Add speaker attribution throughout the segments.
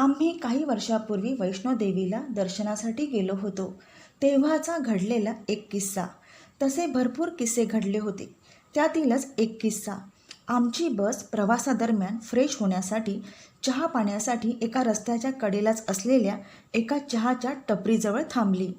Speaker 1: आम्ही काही वर्षापूर्वी वैष्णोदेवीला दर्शनासाठी गेलो होतो. तेव्हाचा घडलेला एक किस्सा. तसे भरपूर किस्से घडले होते. त्यातीलच एक किस्सा. आमची बस प्रवासादरम्यान फ्रेश होण्यासाठी चहा पाण्यासाठी एका रस्त्याच्या कडेलाच असलेल्या एका चहाच्या टपरीजवळ थांबली.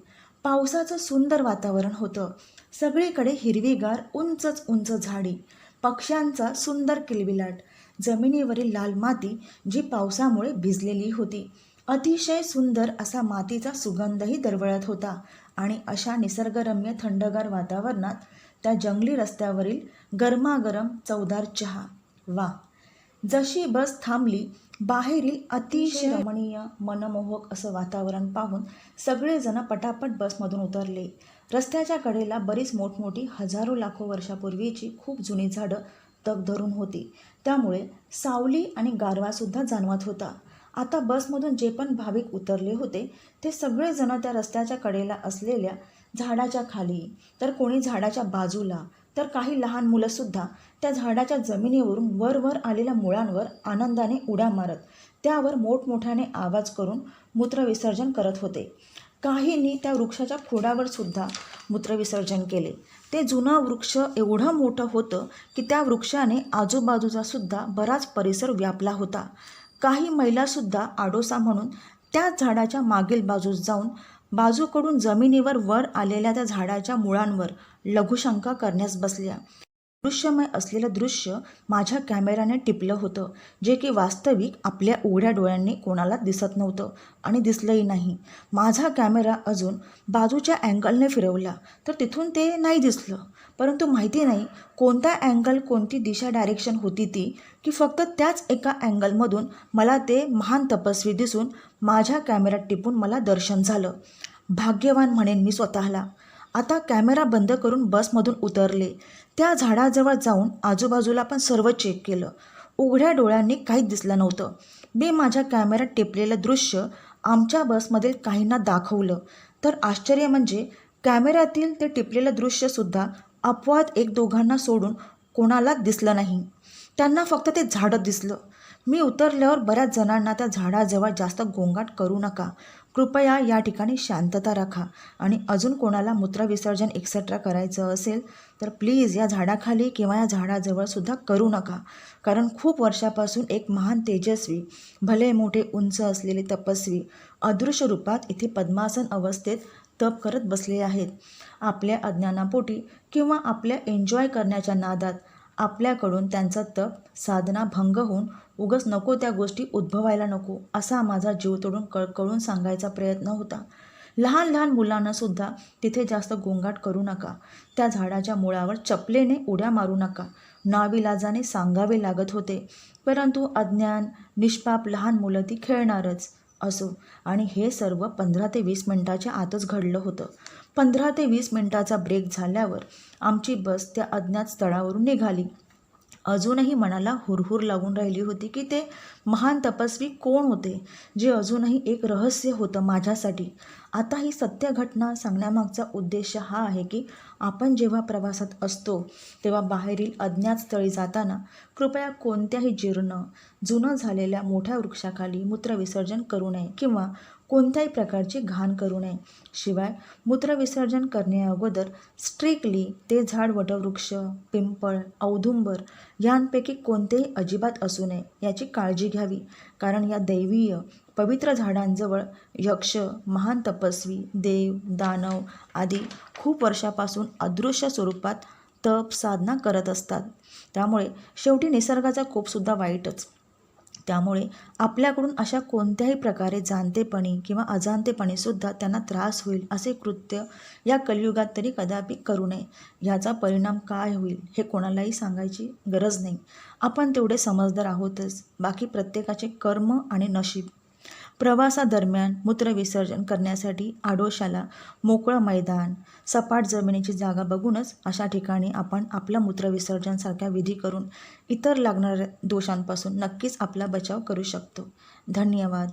Speaker 1: पावसाचं सुंदर वातावरण होतं. सगळीकडे हिरवीगार उंचच उंच झाडी. पक्ष्यांचा सुंदर किलबिलाट. जमिनीवरील लाल माती जी पावसामुळे भिजलेली होती. अतिशय सुंदर असा मातीचा सुगंधही दरवळत होता आणि अशा निसर्गरम्य थंडगार वातावरणात त्या जंगली रस्त्यावरील गरमागरम चवदार चहा वा. जशी बस थांबली बाहेरील अतिशय रमणीय मनमोहक असं वातावरण पाहून सगळेजण पटापट बसमधून उतरले. रस्त्याच्या कडेला बरीच मोठमोठी हजारो लाखो वर्षापूर्वीची खूप जुनी झाडं तग धरून होती. त्यामुळे सावली आणि गारवासुद्धा जाणवत होता. आता बसमधून जे पण भाविक उतरले होते ते सगळेजण त्या रस्त्याच्या कडेला असलेल्या झाडाच्या खाली तर कोणी झाडाच्या बाजूला तर काही लहान मुलंसुद्धा त्या झाडाच्या जमिनीवरून वर वर आलेल्या मुळांवर आनंदाने उड्या मारत त्यावर मोठमोठ्याने आवाज करून मूत्रविसर्जन करत होते. काहींनी त्या वृक्षाच्या खोडावर सुद्धा मूत्रविसर्जन केले. ते जुनं वृक्ष एवढं मोठं होतं की त्या वृक्षाने आजूबाजूचा सुद्धा बराच परिसर व्यापला होता. काही महिलासुद्धा आडोसा म्हणून त्याच झाडाच्या मागील बाजूस जाऊन बाजूकडून जमिनीवर वर आलेल्या त्या झाडाच्या मुळांवर लघुशंका करण्यास बसल्या. दृश्यमय असलेलं दृश्य माझ्या कॅमेऱ्याने टिपलं होतं जे की वास्तविक आपल्या उघड्या डोळ्यांनी कोणाला दिसत नव्हतं आणि दिसलंही नाही. माझा कॅमेरा अजून बाजूच्या अँगलने फिरवला तर तिथून ते नाही दिसलं. परंतु माहिती नाही कोणता अँगल कोणती दिशा डायरेक्शन होती ती की फक्त त्याच एका अँगलमधून मला ते महान तपस्वी दिसून माझ्या कॅमेऱ्यात टिपून मला दर्शन झालं. भाग्यवान म्हणेन मी स्वतःला. आता कॅमेरा बंद करून बसमधून उतरले. त्या झाडाजवळ जाऊन आजूबाजूला पण सर्व चेक केलं. उघड्या डोळ्यांनी काहीच दिसलं नव्हतं. मी माझ्या कॅमेऱ्यात टिपलेलं दृश्य आमच्या बसमधील काहींना दाखवलं. तर आश्चर्य म्हणजे कॅमेऱ्यातील ते टिपलेलं दृश्यसुद्धा अपवाद एक दोघांना सोडून कोणालाच दिसलं नाही. त्यांना फक्त ते झाडं दिसलं. मी उतरल्यावर बऱ्याच जणांना त्या झाडाजवळ जास्त गोंगाट करू नका. कृपया या ठिकाणी शांतता राखा. आणि अजून कोणाला मूत्रविसर्जन एक्सेट्रा करायचं असेल तर प्लीज या झाडाखाली किंवा या झाडाजवळसुद्धा करू नका. कारण खूप वर्षापासून एक महान तेजस्वी भले मोठे उंच असलेले तपस्वी अदृश्य रूपात इथे पद्मासन अवस्थेत तप करत बसले आहेत. आपल्या अज्ञानापोटी किंवा आपल्या एन्जॉय करण्याच्या नादात आपल्याकडून त्यांचा तप साधना भंग होऊन उगस नको त्या गोष्टी उद्भवायला नको असा माझा जीव तोडून कळकळून सांगायचा प्रयत्न होता. लहान लहान मुलांनासुद्धा तिथे जास्त गोंगाट करू नका. त्या झाडाच्या मुळावर चपलेने उड्या मारू नका. नाविलाजाने सांगावे लागत होते परंतु अज्ञान निष्पाप लहान मुलं ती खेळणारच असो. आणि हे सर्व पंधरा ते वीस मिनटाच्या आतच घडलं होतं. पंधरा ते वीस मिनटाचा ब्रेक झाल्यावर आमची बस त्या अज्ञात स्थळावरून निघाली. अजूनही मनाला हुरहुर लागून राहिली होती की ते महान तपस्वी कोण होते जे अजूनही एक रहस्य होतं माझ्यासाठी. आता ही सत्य घटना सांगण्यामागचा उद्देश हा आहे की आपण जेव्हा प्रवासात असतो तेव्हा बाहेरील अज्ञात स्थळी जाताना कृपया कोणत्याही जीर्ण जुनं झालेल्या मोठ्या वृक्षाखाली मूत्रविसर्जन करू नये किंवा कोणत्याही प्रकारची घाण करू नये. शिवाय मूत्रविसर्जन करण्याअगोदर स्ट्रिक्टली ते झाड वटवृक्ष पिंपळ औदुंबर यांपैकी कोणतेही अजिबात असू नये याची काळजी घ्यावी कारण या दैवीय पवित्र झाडांजवळ यक्ष महान तपस्वी देव दानव आदी खूप वर्षापासून अदृश्य स्वरूपात तप साधना करत असतात. त्यामुळे शेवटी निसर्गाचा कोपसुद्धा वाईटच. त्यामुळे आपल्याकडून अशा कोणत्याही प्रकारे जाणतेपणी किंवा अजाणतेपणीसुद्धा त्यांना त्रास होईल असे कृत्य या कलियुगात तरी कदापि करू नये. याचा परिणाम काय होईल हे कोणालाही सांगायची गरज नाही. आपण तेवढे समजदार आहोतच. बाकी प्रत्येकाचे कर्म आणि नशीब प्रवासादरम्यान मूत्रविसर्जन करण्यासाठी आडोशाला मोकळं मैदान सपाट जमिनीची जागा बघूनच अशा ठिकाणी आपण आपलं मूत्रविसर्जनसारख्या विधी करून इतर लागणाऱ्या दोषांपासून नक्कीच आपला बचाव करू शकतो. धन्यवाद.